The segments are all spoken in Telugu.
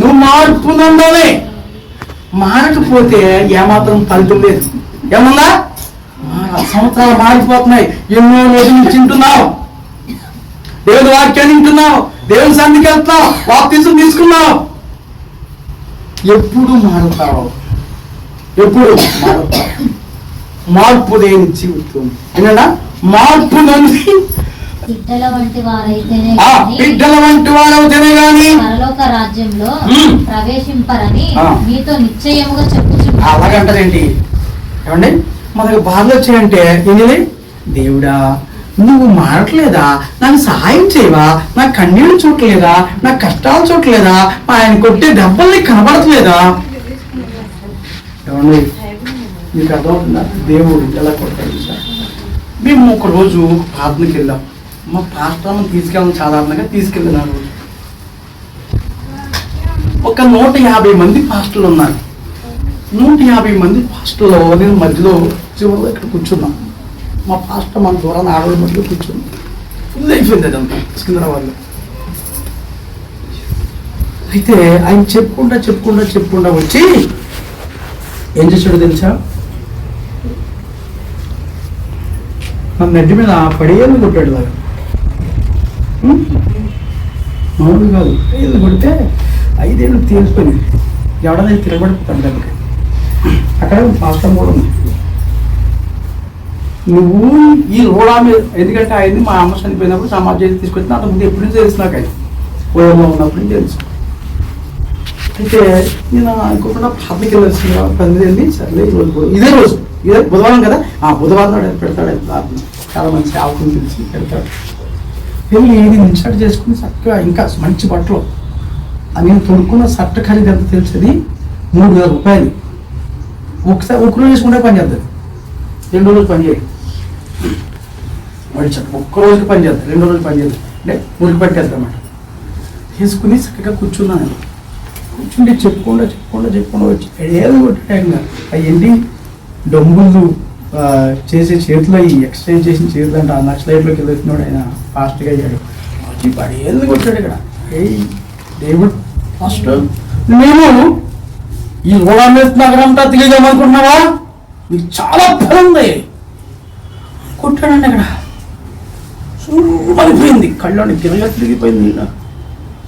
నువ్వు మార్పు నందాలి మారకపోతే ఏమాత్రం ఫలితం లేదు. ఏమన్నా సంవత్సరాలు మారిపోతున్నాయి. ఎన్నో రోజుల నుంచి తింటున్నావు. దేవుని వాక్యాన్ని వింటున్నావు. దేవుని సన్నిధికి వెళ్తున్నావు. వాక్తీసం తీసుకున్నావు. ఎప్పుడు మారుతావు? ఎప్పుడు మారుతావు? మార్పు లేని జీవితం. ఏంటన్నా మార్పు నుండి బిడ్డల వంటి వారైతేనే గాని బిడ్డల వంటి వాడవుతేనే గాని పరలోక రాజ్యంలో. ప్రవేశింపరని. మీతో నిశ్చయముగా చెప్పుచున్నాను. అలాగంటారేంటి ఏమండి? మనకు బాధలు వచ్చాయంటే ఏంటి దేవుడా నువ్వు మారట్లేదా? నాకు సహాయం చేయవా? నా కన్నీళ్ళు చూడలేదా నా కష్టాలు చూడలేదా ఆయన కొట్టే దెబ్బల్ని కనబడట్లేదా? ఏమండి? మీకు అర్థమవుతుందా? దేవుడు ఎలా సార్. మేము ఒక రోజు ప్రార్థనకి వెళ్ళాం. మా పాస్టర్ను తీసుకెళ్ళడం సాధారణంగా తీసుకెళ్ళినారు ఒక నూట యాభై మంది పాస్టర్లు ఉన్నారు. నూట యాభై మంది పాస్టర్లో నేను మధ్యలో చివరిలో ఇక్కడ కూర్చున్నాం. మా పాస్టర్ మన దూరాన్ని ఆడవాళ్ళ మధ్యలో కూర్చున్నాం. ఫుల్ అయిపోయింది అదంతా సికింద్రాబాద్లో. అయితే ఆయన చెప్పుకుంటా చెప్పుకుంటా చెప్పుకుంటా వచ్చి ఏం చేశాడు తెలుసా? నన్ను నెడ్డి మీద పడేయని కొట్టాడు లాగా మామూలు కాదు. ఐదు కొడితే ఐదేళ్ళు తేలిపోయింది ఎవడైనా తిరగబడిపోతాడు దానికి అక్కడ పాస్టర్ కూడా ఉంది. నువ్వు ఈ రోడా మీద ఎందుకంటే ఆయన్ని మా అమ్మ చనిపోయినప్పుడు సమాజం చేసి తీసుకొచ్చిన అంత ముందు ఎప్పుడు నుంచి తెలుసు నాకు అది పోయంలో ఉన్నప్పుడు నుంచి తెలుసు అయితే నేను అనుకోకుండా పబ్లిక్ వెళ్ళాల్సింది పని వెళ్ళి సర్లే ఈ రోజు ఇదే రోజు. ఇదే బుధవారం కదా? ఆ బుధవారం నాడు పెడతాడు చాలా మంచి ఆవుకుని తెలిసి పెడతాడు. వెళ్ళి ఇది ఇన్సర్ట్ చేసుకుని చక్కగా ఇంకా మంచి బట్టలు నేను తొడుక్కున్న షర్ట్ ఖరీదు ఎంత తెలిసేది? మూడు వేల రూపాయలు. ఒకసారి ఒక రోజు వేసుకుంటే పని చేద్దాం. రెండు రోజులు పని చేయాలి వాడి షర్ట్ ఒక్క రోజుకి పని చేద్దాం. రెండు రోజులు పని చేద్దాం. అంటే మురికి పట్టేస్తుంది అన్నమాట తీసుకుని చక్కగా కూర్చున్నాను కూర్చుంటే చెప్పుకుండా చెప్పుకుండా చెప్పుకుండా వచ్చి ఏదో కొట్టాడు అయ్యండి డబ్బులు చేసే చేతిలో ఈ ఎక్స్చేంజ్ చేసిన చేతులు అంటే ఆ నక్సలైట్లోకి వెళ్తున్నాడు ఆయన ఫాస్ట్గా అయ్యాడు. వచ్చి పడి ఎందుకు కొట్టాడు ఇక్కడ? ఏయ్ దేవుడు ఫస్ట్. మేము ఈ రోడామేస్ నగరం అంతా తెలియజేయమనుకుంటున్నావా నీకు చాలా బలం ఉంది. కొట్టాడండి ఇక్కడ సుమ్మనిపోయింది కళ్ళని గిరగా తిరిగిపోయింది ఈయన.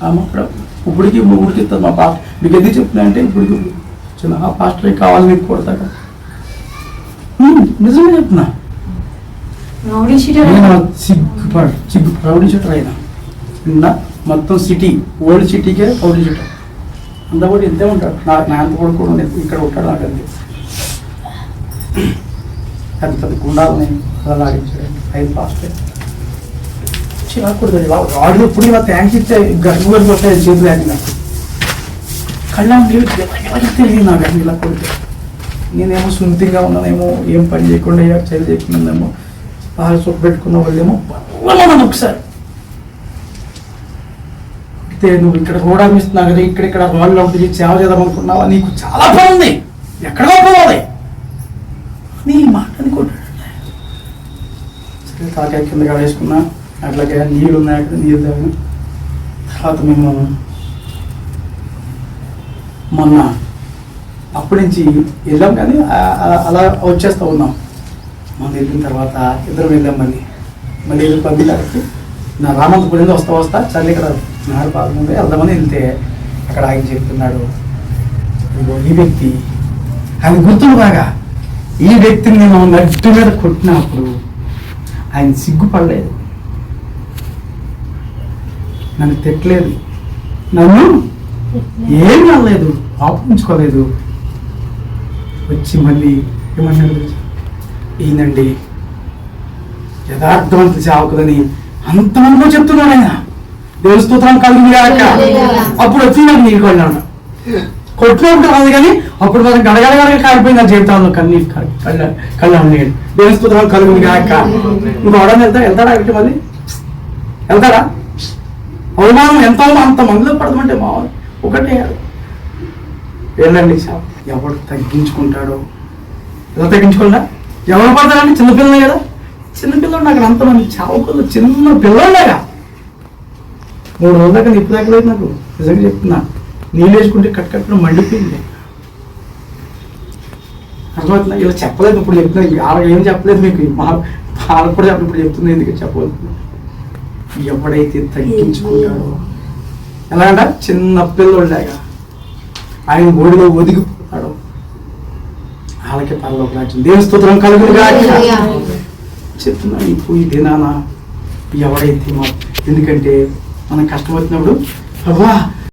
ఆమె అక్కడ ఇప్పటికి ఊరికి మా పాస్టర్ మీకు ఎందుకు చెప్తున్నా అంటే ఇప్పటికి చిన్న ఆ పాస్టర్ కావాలి మీకు కొడతాక నిజమే చెప్తున్నా. రౌడీ షీటర్ నేను సిగ్గుపడు సిగ్గు రౌడీ షూటర్ అయినా. నిన్న మొత్తం సిటీ ఓల్డ్ సిటీకే రౌడీ షూటర్. అంతా కూడా ఇంతే ఉంటాడు నా నా అంత కూడా కూడా ఉండేది. ఇక్కడ ఉంటాడు నాకు అంతే. పెద్ద పెద్ద గుండాలని అలా లాగించాడు. ఐదు పాస్ట్ చిరాకూడదు వాడు ఎప్పుడు ఇలా థ్యాంక్స్ ఇచ్చే గర్భ గర్భ వస్తాయి చేతులు లేక నాకు. కళ్ళం తెలియదు నాకు ఇలా కొడితే. నేనేమో సున్నితంగా ఉన్నానేమో ఏం పని చేయకుండా ఏ చర్య చేయకుండా బాగా సొప్పు పెట్టుకున్న వాళ్ళేమో బలమని ఒకసారి. అయితే నువ్వు ఇక్కడ కూడా మిస్తున్నావు కదా ఇక్కడ ఇక్కడ వాళ్ళు ఒకటి సేవ చేద్దాం అనుకున్నావా? నీకు చాలా పని ఉంది. ఎక్కడో పోవాలి. నీ మాట అనుకుంటాడు సరే తాకాయ కింద వేసుకున్నా అట్లాగే నీళ్ళు ఉన్నాయి అక్కడ నీళ్ళు తాగిన. తర్వాత మేము మొన్న అప్పటి నుంచి వెళ్ళాం కానీ అలా అలా వచ్చేస్తూ ఉన్నాం. మనం వెళ్ళిన తర్వాత ఇద్దరం వెళ్ళాం మళ్ళీ. మళ్ళీ వెళ్ళి పంపించడానికి నా రామంతపురం వస్తా వస్తా చల్లి ఇక్కడ నాడు పాదం ఉంది. వెళ్దామని వెళ్తే అక్కడ ఆయన చెప్తున్నాడు ఈ వ్యక్తి ఆయన గుర్తులు బాగా. ఈ వ్యక్తిని నేను నడ్డు మీద కొట్టినప్పుడు ఆయన సిగ్గుపడలేదు. నన్ను తిట్టలేదు. నన్ను ఏం అనలేదు ఆపించుకోలేదు వచ్చి మళ్ళీ ఏమన్నాడు ఏందండి? యథార్థవంత సేవకులని అంతమందిలో చెప్తున్నాడు ఆయన దేవుని స్తోత్రం కలిగి కాక అప్పుడు వచ్చి నాకు నీకు కొన్నాడు కొట్టినప్పుడు కాదు కానీ అప్పుడు మనం గడగడ కాలిపోయింది నా జీవితంలో కన్నీ కళ్ళ నేను నీళ్ళు దేవుని స్తోత్రం కాక నువ్వు అవడం వెళ్తా వెళ్తాడా ఒకటి మళ్ళీ? వెళ్తాడా? అవమానం ఎంత అంత మందిలో పడదామంటే మా ఒకటే. వెళ్ళండి సార్ ఎవడు తగ్గించుకుంటాడో? ఎలా తగ్గించుకోండా ఎవరు పడతారండి? చిన్నపిల్లలే కదా. చిన్నపిల్లలు నాకు అంతమంది చావుకలు చిన్న పిల్లలేగా మూడు రోజుల దాకా నిప్పు దాకలేదు నాకు. నిజంగా చెప్తున్నా. నీళ్ళు వేసుకుంటే కట్ కట్టుకుని మండిపోయింది. అర్థమవుతుందా? ఇలా చెప్పలేదు ఇప్పుడు చెప్తున్నా. వాళ్ళకి ఏం చెప్పలేదు మీకు? వాళ్ళకి కూడా చెప్పలేదు. ఇప్పుడు చెప్తుంది ఎందుకు చెప్పవద్దు ఎవడైతే తగ్గించుకుంటాడో? ఎలాగంట? చిన్న పిల్లోళ్ళగా ఆయన ఒడిలో ఒదిగిపోతాడు వాళ్ళకి పరలోక రాజ్యం దేవుని స్తోత్రం కలుగును గాక. చెప్తున్నా ఇప్పుడు ఈ దినాన ఎవరైతే మా ఎందుకంటే మనం కష్టం వచ్చినప్పుడు ప్రభా